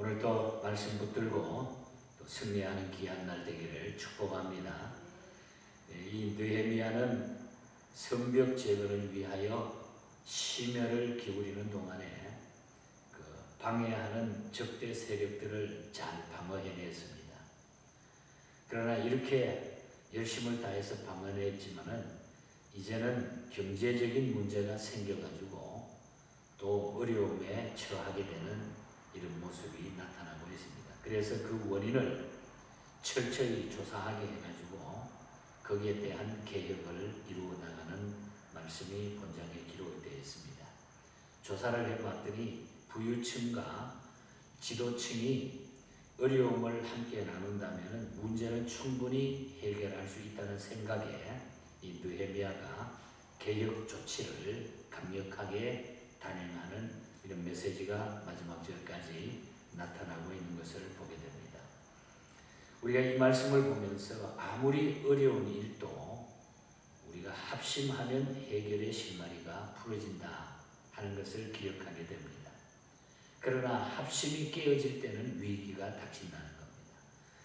오늘도 말씀 붙들고 또 승리하는 귀한 날 되기를 축복합니다. 예, 이 느헤미야는 성벽 제거를 위하여 심혈을 기울이는 동안에 그 방해하는 적대 세력들을 잘 방어해냈습니다. 그러나 이렇게 열심을 다해서 방어했지만은 이제는 경제적인 문제가 생겨가지고 또 어려움에 처하게 되는 이런 모습이 나타나고 있습니다. 그래서 그 원인을 철저히 조사하게 해가지고 거기에 대한 개혁을 이루어 나가는 말씀이 본장에 기록되어 있습니다. 조사를 해봤더니 부유층과 지도층이 어려움을 함께 나눈다면 문제는 충분히 해결할 수 있다는 생각에 이 느헤미야가 개혁 조치를 강력하게 단행하는 이런 메시지가 마지막 절까지 나타나고 있는 것을 보게 됩니다. 우리가 이 말씀을 보면서 아무리 어려운 일도 우리가 합심하면 해결의 실마리가 풀어진다 하는 것을 기억하게 됩니다. 그러나 합심이 깨어질 때는 위기가 닥친다는 겁니다.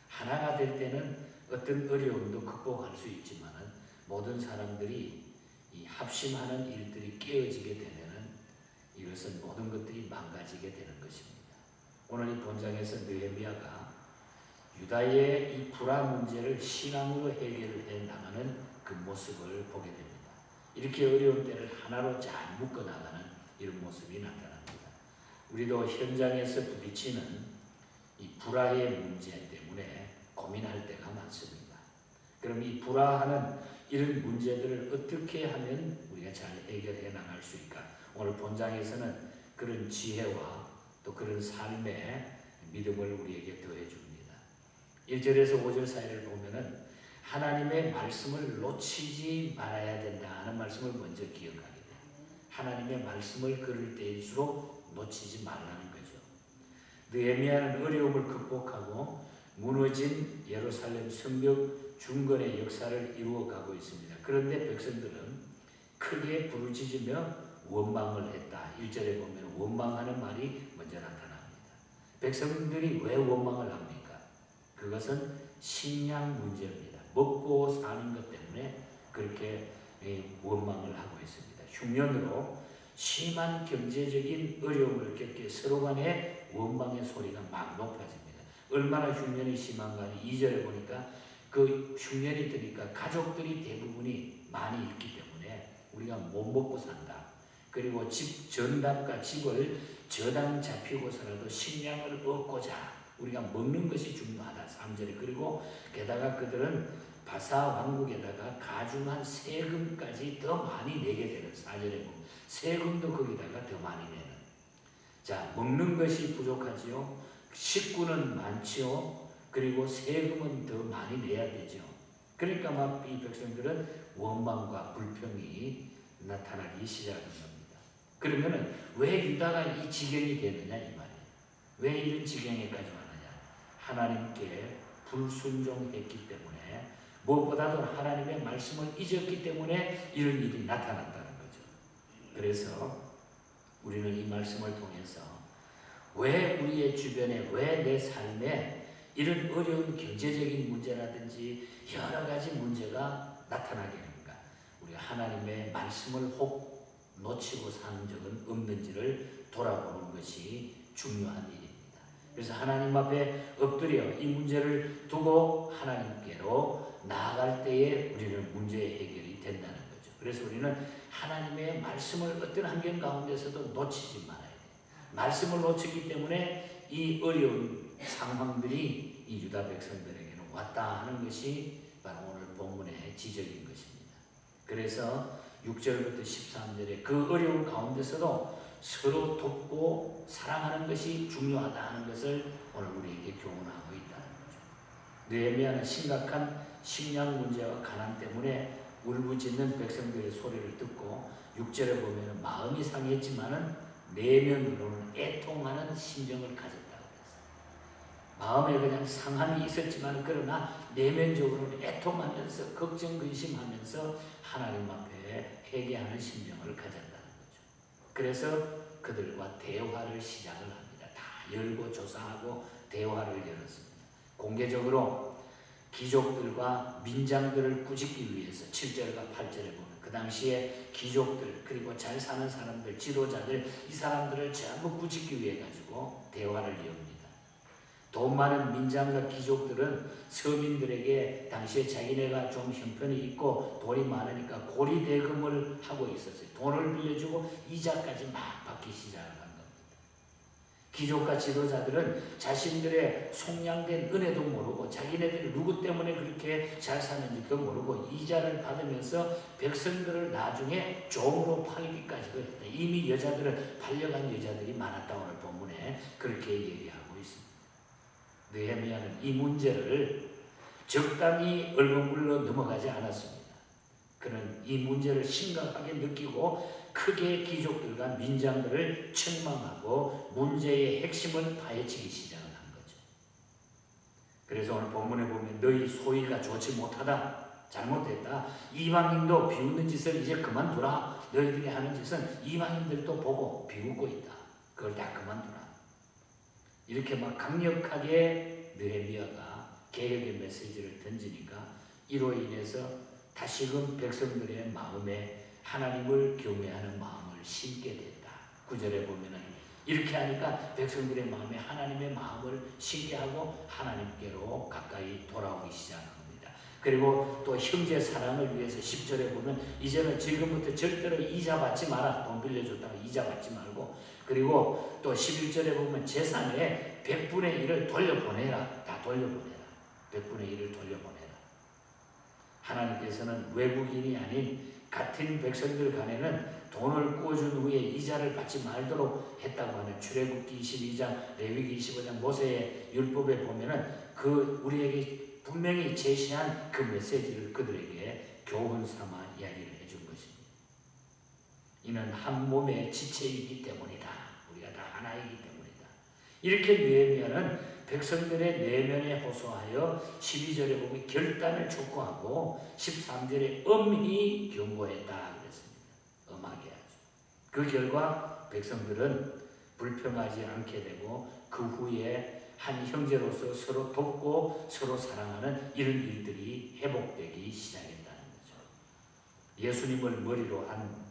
하나가 될 때는 어떤 어려움도 극복할 수 있지만 모든 사람들이 이 합심하는 일들이 되면은 이것은 모든 것들이 망가지게 되는 것입니다. 오늘 이 본장에서 느헤미야가 유다의 이 불화 문제를 신앙으로 해결을 해 나가는 그 모습을 보게 됩니다. 이렇게 어려운 때를 하나로 잘 묶어 나가는 이런 모습이 나타납니다. 우리도 현장에서 부딪히는 이 불화의 문제 때문에 고민할 때가 많습니다. 그럼 이 불화하는 이런 문제들을 어떻게 하면 우리가 잘 있을까? 오늘 본장에서는 그런 지혜와 또 그런 삶의 믿음을 우리에게 더해 줍니다. 1절에서 5절 사이를 보면은 하나님의 말씀을 놓치지 말아야 된다 하는 말씀을 먼저 기억하게 돼요. 하나님의 말씀을 걸을 때일수록 놓치지 말라는 거죠. 느헤미야는 어려움을 극복하고 무너진 예루살렘 성벽 중건의 역사를 이루어가고 있습니다. 그런데 백성들은 크게 부르짖으며 원망을 했다. 1절에 보면 원망하는 말이 먼저 나타납니다. 백성들이 왜 원망을 합니까? 그것은 식량 문제입니다. 먹고 사는 것 때문에 그렇게 원망을 하고 있습니다. 흉년으로 심한 경제적인 어려움을 겪게 서로 간에 원망의 소리가 막 높아집니다. 얼마나 흉년이 심한가 2절에 보니까 그 흉년이 드니까 가족들이 대부분이 많이 있기 때문에 우리가 못 먹고 산다. 그리고 집 전답과 집을 저당 잡히고서라도 식량을 얻고자 우리가 먹는 것이 중요하다. 3절에 그리고 게다가 그들은 바사 왕국에다가 가중한 세금까지 더 많이 내게 되는 4절에 보면 세금도 거기다가 더 많이 내는 자 먹는 것이 부족하지요 식구는 많지요 그리고 세금은 더 많이 내야 되죠 그러니까 막 이 백성들은 원망과 불평이 나타나기 시작한 겁니다. 그러면은 왜 유다가 이 지경이 되느냐 이 말이에요. 왜 이런 지경에까지 왔느냐? 하나님께 불순종했기 때문에 무엇보다도 하나님의 말씀을 잊었기 때문에 이런 일이 나타났다는 거죠. 그래서 우리는 이 말씀을 통해서 왜 우리의 주변에, 왜 내 삶에 이런 어려운 경제적인 문제라든지 여러 가지 문제가 나타나게 합니까? 우리 하나님의 말씀을 혹 놓치고 사는 적은 없는지를 돌아보는 것이 중요한 일입니다. 그래서 하나님 앞에 엎드려 이 문제를 두고 하나님께로 나아갈 때에 우리는 문제의 해결이 된다는 거죠. 그래서 우리는 하나님의 말씀을 어떤 환경 가운데서도 놓치지 말아야 돼요. 말씀을 놓치기 때문에 이 어려운 상황들이 이 유다 백성들에게는 왔다 하는 것이 바로 오늘 본문의 지적인 것입니다. 그래서 6절부터 13절에 그 어려운 가운데서도 서로 돕고 사랑하는 것이 중요하다 하는 것을 오늘 우리에게 교훈하고 있다는 거죠. 느헤미야는 심각한 식량 문제와 가난 때문에 울부짖는 백성들의 소리를 듣고 6절에 보면 마음이 상했지만은 내면으로는 애통하는 심정을 했어요. 마음에 그냥 상함이 있었지만 그러나 내면적으로는 애통하면서 걱정 근심하면서 하나님 앞에 회개하는 심정을 가졌다는 거죠. 그래서 그들과 대화를 시작을 합니다. 다 열고 조사하고 대화를 열었습니다. 공개적으로 귀족들과 민장들을 꾸짖기 위해서 7절과 8절에 보면 그 당시에 귀족들 그리고 잘 사는 사람들 지도자들 이 사람들을 전부 꾸짖기 위해 가지고 대화를 이어옵니다. 돈 많은 민장과 귀족들은 서민들에게 당시에 자기네가 좀 형편이 있고 돈이 많으니까 고리 대금을 하고 있었어요. 돈을 빌려주고 이자까지 막 받기 시작한 겁니다. 귀족과 지도자들은 자신들의 속량된 은혜도 모르고 자기네들이 누구 때문에 그렇게 잘 사는지도 모르고 이자를 받으면서 백성들을 나중에 종으로 팔기까지도 했다. 이미 여자들은 팔려간 여자들이 많았다 오늘 본문에 그렇게 얘기하고. 느헤미야는 이 문제를 적당히 얼버물러 넘어가지 않았습니다. 그는 이 문제를 심각하게 느끼고 크게 귀족들과 민장들을 책망하고 문제의 핵심을 파헤치기 시작을 한 거죠. 그래서 오늘 본문에 보면 너희 소위가 좋지 못하다. 잘못됐다. 이방인도 비웃는 짓을 이제 그만두라. 너희들이 하는 짓은 이방인들도 보고 비웃고 있다. 그걸 다 그만두라. 이렇게 막 강력하게 느헤미야가 개혁의 메시지를 던지니까 이로 인해서 다시금 백성들의 마음에 하나님을 경외하는 마음을 심게 됐다. 구절에 보면은 이렇게 하니까 백성들의 마음에 하나님의 마음을 심게 하고 하나님께로 가까이 돌아오기 시작합니다. 그리고 또 형제 사랑을 위해서 10절에 보면 이제는 지금부터 절대로 이자 받지 마라. 돈 빌려줬다가 이자 받지 말고 그리고 또 11절에 보면 재산의 100분의 1을 돌려보내라. 다 돌려보내라. 100분의 1을 돌려보내라. 하나님께서는 외국인이 아닌 같은 백성들 간에는 돈을 꾸어준 후에 이자를 받지 말도록 했다고 하는 출애굽기 22장, 레위기 25장, 모세의 율법에 보면은 그 우리에게 분명히 제시한 그 메시지를 그들에게 교훈 삼아 이야기를. 이는 한 몸의 지체이기 때문이다. 우리가 다 하나이기 때문이다. 이렇게 느헤미야는 백성들의 내면에 호소하여 12절에 보면 결단을 촉구하고 13절에 엄히 경고했다 그랬습니다. 엄하게 하죠. 그 결과 백성들은 불평하지 않게 되고 그 후에 한 형제로서 서로 돕고 서로 사랑하는 이런 일들이 회복되기 시작했다는 거죠. 예수님을 머리로 한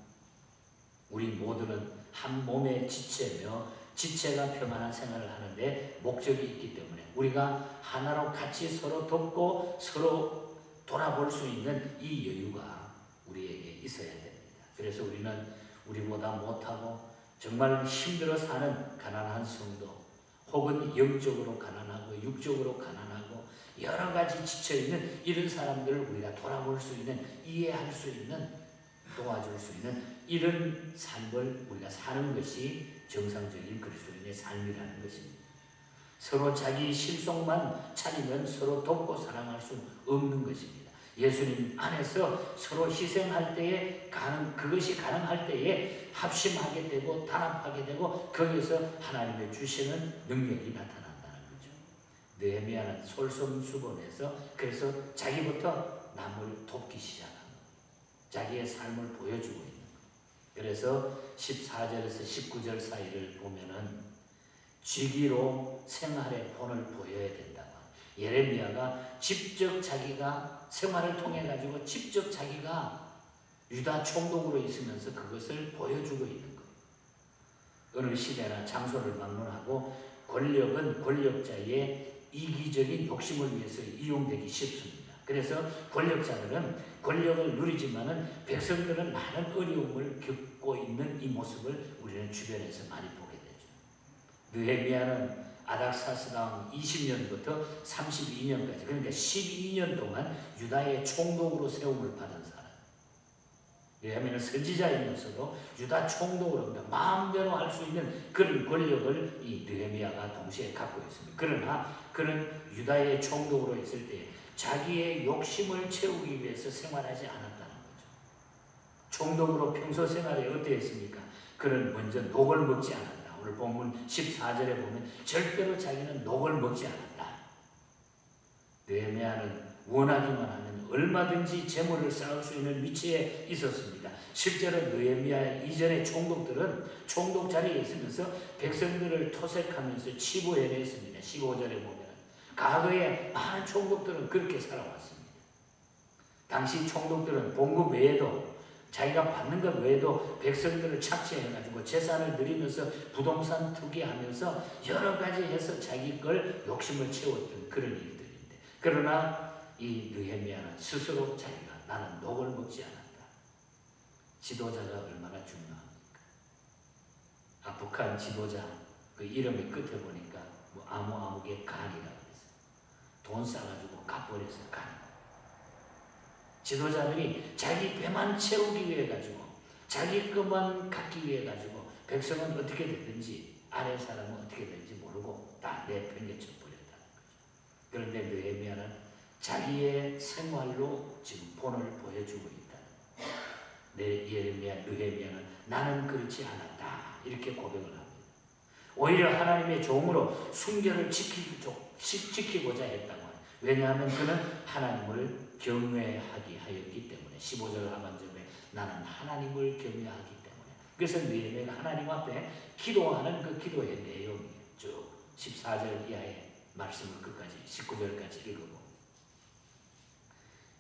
우리 모두는 한 몸의 지체며 지체가 평안한 생활을 하는데 목적이 있기 때문에 우리가 하나로 같이 서로 돕고 서로 돌아볼 수 있는 이 여유가 우리에게 있어야 됩니다. 그래서 우리는 우리보다 못하고 정말 힘들어 사는 가난한 성도 혹은 영적으로 가난하고 육적으로 가난하고 여러 가지 지쳐 있는 이런 사람들을 우리가 돌아볼 수 있는 이해할 수 있는 도와줄 수 있는 이런 삶을 우리가 사는 것이 정상적인 그리스도인의 삶이라는 것입니다. 서로 자기 실속만 차리면 서로 돕고 사랑할 수 없는 것입니다. 예수님 안에서 서로 희생할 때에 가능 그것이 가능할 때에 합심하게 되고 단합하게 되고 거기서 하나님의 주시는 능력이 나타난다는 거죠. 느헤미야는 솔선수범해서 그래서 자기부터 남을 돕기 시작합니다. 자기의 삶을 보여주고 있는 거예요. 그래서 14절에서 19절 사이를 보면은 쥐기로 생활의 본을 보여야 된다고. 예레미야가 직접 자기가 생활을 통해 가지고 직접 자기가 유다 총독으로 있으면서 그것을 보여주고 있는 거예요. 어느 시대나 장소를 방문하고 권력은 권력자의 이기적인 욕심을 위해서 이용되기 쉽습니다. 그래서 권력자들은 권력을 누리지만은 백성들은 많은 어려움을 겪고 있는 이 모습을 우리는 주변에서 많이 보게 되죠. 느헤미야는 아닥사스당 20년부터 32년까지 그러니까 12년 동안 유다의 총독으로 세움을 받은 사람. 왜냐하면 선지자이면서도 유다 총독으로 마음대로 할 수 있는 그런 권력을 이 느헤미야가 동시에 갖고 있습니다. 그러나 그는 유다의 총독으로 있을 때 자기의 욕심을 채우기 위해서 생활하지 않았다는 거죠. 총독으로 평소 생활이 어땠습니까? 그는 먼저 녹을 먹지 않았다. 오늘 본문 14절에 보면 절대로 자기는 녹을 먹지 않았다. 느헤미야는 원하기만 하면 얼마든지 재물을 쌓을 수 있는 위치에 있었습니다. 실제로 느헤미야 이전의 총독들은 총독 자리에 있으면서 백성들을 토색하면서 치부해냈습니다. 15절에 보면 과거에 많은 총독들은 그렇게 살아왔습니다. 당시 총독들은 봉급 외에도 자기가 받는 것 외에도 백성들을 착취해가지고 재산을 들이면서 부동산 투기하면서 여러 가지 해서 자기 걸 욕심을 채웠던 그런 일들인데 그러나 이 느헤미야는 스스로 자기가 나는 녹을 먹지 않았다. 지도자가 얼마나 중요합니까? 아, 북한 지도자 그 이름의 끝에 보니까 뭐 아무 아무개 간이라고. 돈 싸가지고 갚버려서 간. 지도자들이 자기 배만 채우기 위해 가지고 자기 것만 갖기 위해 가지고 백성은 어떻게 되든지 아래 사람은 어떻게 되는지 모르고 다 내팽개쳐 버렸다는 거죠. 그런데 느헤미야는 자기의 생활로 지금 본을 보여주고 있다. 내 예레미야 느헤미야는 나는 그렇지 않았다 이렇게 고백을 합니다. 오히려 하나님의 종으로 순결을 지키고, 지키고자 했다고 합니다. 왜냐하면 그는 하나님을 경외하기 하였기 때문에 15절 하반절에 나는 하나님을 경외하기 때문에 그래서 느헤미야가 하나님 앞에 기도하는 그 기도의 내용이 쭉 14절 이하의 말씀을 끝까지 19절까지 읽어보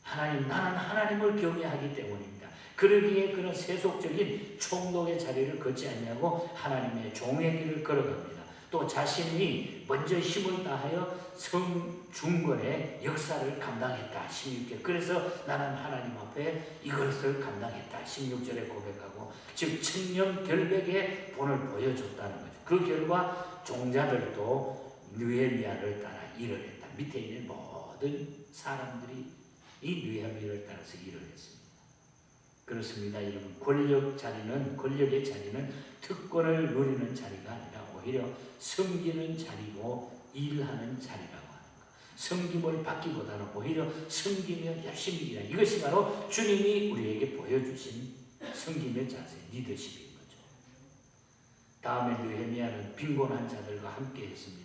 하나님 나는 하나님을 경외하기 때문입니다. 그러기에 그는 세속적인 총독의 자리를 걷지 않냐고 하나님의 종의 길을 걸어갑니다. 또 자신이 먼저 힘을 다하여 성중권의 역사를 감당했다. 16절. 그래서 나는 하나님 앞에 이것을 감당했다. 16절에 고백하고 즉 청년 결백의 본을 보여줬다는 거죠. 그 결과 종자들도 느헤미야를 따라 일을 했다. 밑에 있는 모든 사람들이 이 느헤미야를 따라서 일을 했습니다. 그렇습니다. 여러분 권력 자리는 권력의 자리는 특권을 누리는 자리가 아니라 오히려 섬기는 자리고 일하는 자리라고 하는 것. 섬김을 받기보다는 오히려 섬기며 열심히 일하는 이것이 바로 주님이 우리에게 보여주신 섬김의 자세, 리더십인 거죠. 다음에 느헤미야는 빈곤한 자들과 함께 했습니다.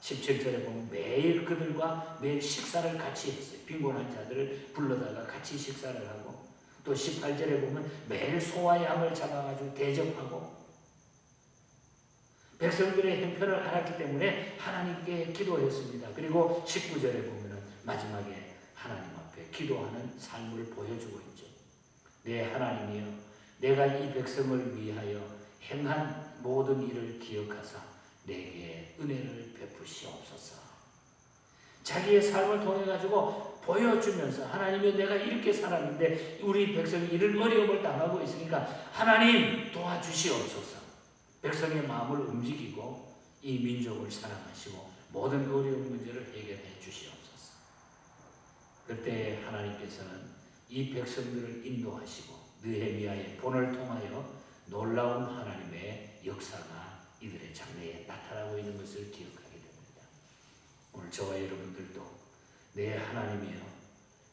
17절에 보면 매일 그들과 매일 식사를 같이 했어요. 빈곤한 자들을 불러다가 같이 식사를 하고 또 18절에 보면 매일 소와 양을 잡아가지고 대접하고 백성들의 형편을 알았기 때문에 하나님께 기도했습니다. 그리고 19절에 보면 마지막에 하나님 앞에 기도하는 삶을 보여주고 있죠. 내 하나님이여 내가 이 백성을 위하여 행한 모든 일을 기억하사 내게 은혜를 베푸시옵소서. 자기의 삶을 통해 가지고 보여주면서 하나님이 내가 이렇게 살았는데 우리 백성이 이런 어려움을 당하고 있으니까 하나님 도와주시옵소서. 백성의 마음을 움직이고 이 민족을 사랑하시고 모든 어려운 문제를 해결해 주시옵소서. 그때 하나님께서는 이 백성들을 인도하시고 느헤미야의 본을 통하여 놀라운 하나님의 역사가 이들의 장래에 나타나고 있는 것을 기억하게 됩니다. 오늘 저와 여러분들도 내 하나님이여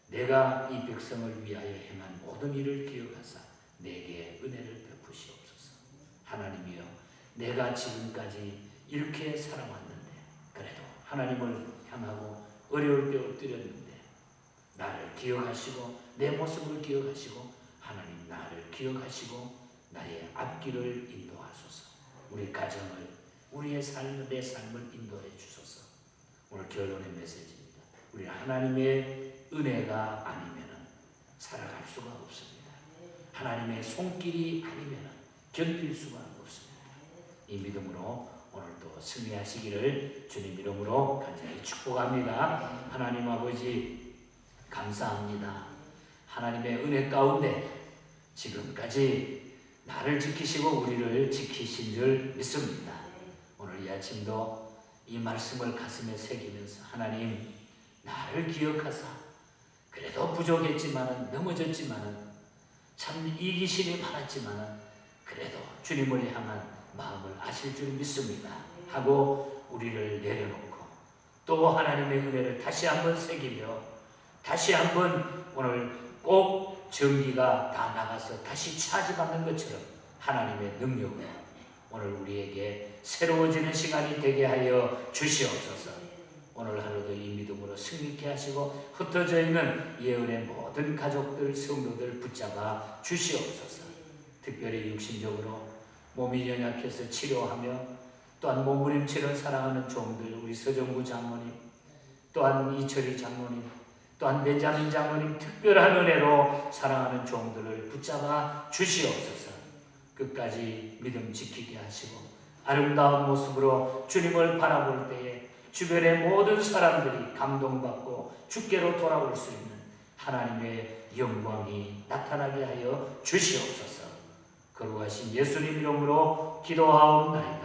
내가 이 백성을 위하여 행한 모든 일을 기억하사 내게 은혜를 베푸시옵소서. 하나님이여 내가 지금까지 이렇게 살아왔는데 그래도 하나님을 향하고 어려울 때 엎드렸는데 나를 기억하시고 내 모습을 기억하시고 하나님 나를 기억하시고 나의 앞길을 인도하소서. 우리 가정을 우리의 삶을 내 삶을 인도해 주소서. 오늘 결론의 메시지입니다. 우리 하나님의 은혜가 아니면 살아갈 수가 없습니다. 하나님의 손길이 아니면 견딜 수가 없습니다. 이 믿음으로 오늘도 승리하시기를 주님 이름으로 간절히 축복합니다. 하나님 아버지 감사합니다. 하나님의 은혜 가운데 지금까지 나를 지키시고 우리를 지키신 줄 믿습니다. 오늘 이 아침도 이 말씀을 가슴에 새기면서 하나님 나를 기억하사 그래도 부족했지만은 넘어졌지만은 참 이기심이 많았지만은 그래도 주님을 향한 마음을 아실 줄 믿습니다. 하고 우리를 내려놓고 또 하나님의 은혜를 다시 한번 새기며 다시 한번 오늘 꼭 전기가 다 나가서 다시 차지받는 것처럼 하나님의 능력으로 오늘 우리에게 새로워지는 시간이 되게 하여 주시옵소서. 오늘 하루도 이 믿음으로 승리케 하시고 흩어져 있는 예언의 모든 가족들, 성도들 붙잡아 주시옵소서. 특별히 육신적으로 몸이 연약해서 치료하며 또한 몸부림치는 사랑하는 종들 우리 서정구 장모님 또한 이철희 장모님 또한 벤자민 장모님 특별한 은혜로 사랑하는 종들을 붙잡아 주시옵소서. 끝까지 믿음 지키게 하시고 아름다운 모습으로 주님을 바라볼 때에 주변의 모든 사람들이 감동받고 주께로 돌아올 수 있는 하나님의 영광이 나타나게 하여 주시옵소서. 거룩하신 예수님 이름으로 기도하옵나이다.